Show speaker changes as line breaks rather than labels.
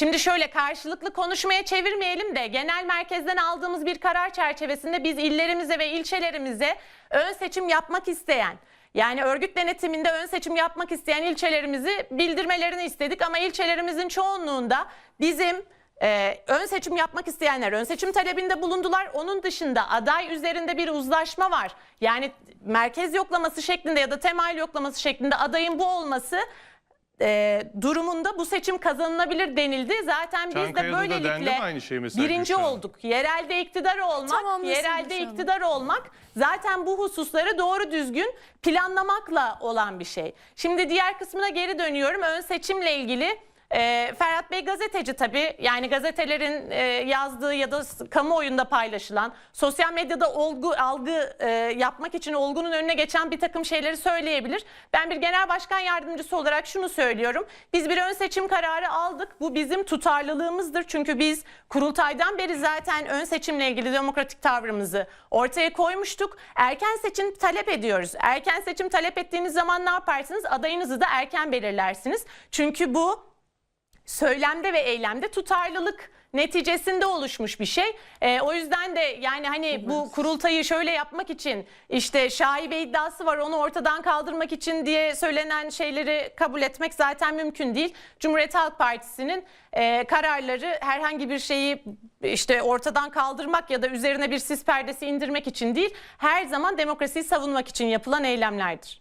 Şimdi şöyle karşılıklı konuşmaya çevirmeyelim de genel merkezden aldığımız bir karar çerçevesinde biz illerimize ve ilçelerimize ön seçim yapmak isteyen yani örgüt denetiminde ön seçim yapmak isteyen ilçelerimizi bildirmelerini istedik ama ilçelerimizin çoğunluğunda bizim e, ön seçim yapmak isteyenler ön seçim talebinde bulundular. Onun dışında aday üzerinde bir uzlaşma var. Yani merkez yoklaması şeklinde ya da temayül yoklaması şeklinde adayın bu olması e, durumunda bu seçim kazanılabilir denildi. Zaten biz de
Çankaya'da da dendi
böylelikle
mi aynı şey mesela
birinci
Gülşah?
olduk. Yerelde iktidar olmak,
Tamamlasın
yerelde
Hanım.
iktidar olmak zaten bu hususları doğru düzgün planlamakla olan bir şey. Şimdi diğer kısmına geri dönüyorum. Ön seçimle ilgili e, Ferhat Bey gazeteci tabii. Yani gazetelerin e, yazdığı ya da kamuoyunda paylaşılan, sosyal medyada olgu algı e, yapmak için olgunun önüne geçen bir takım şeyleri söyleyebilir. Ben bir genel başkan yardımcısı olarak şunu söylüyorum. Biz bir ön seçim kararı aldık. Bu bizim tutarlılığımızdır. Çünkü biz kurultaydan beri zaten ön seçimle ilgili demokratik tavrımızı ortaya koymuştuk. Erken seçim talep ediyoruz. Erken seçim talep ettiğiniz zaman ne yaparsınız? Adayınızı da erken belirlersiniz. Çünkü bu söylemde ve eylemde tutarlılık neticesinde oluşmuş bir şey. Ee, o yüzden de yani hani bu kurultayı şöyle yapmak için işte şaibe iddiası var onu ortadan kaldırmak için diye söylenen şeyleri kabul etmek zaten mümkün değil. Cumhuriyet Halk Partisi'nin e, kararları herhangi bir şeyi işte ortadan kaldırmak ya da üzerine bir sis perdesi indirmek için değil her zaman demokrasiyi savunmak için yapılan eylemlerdir.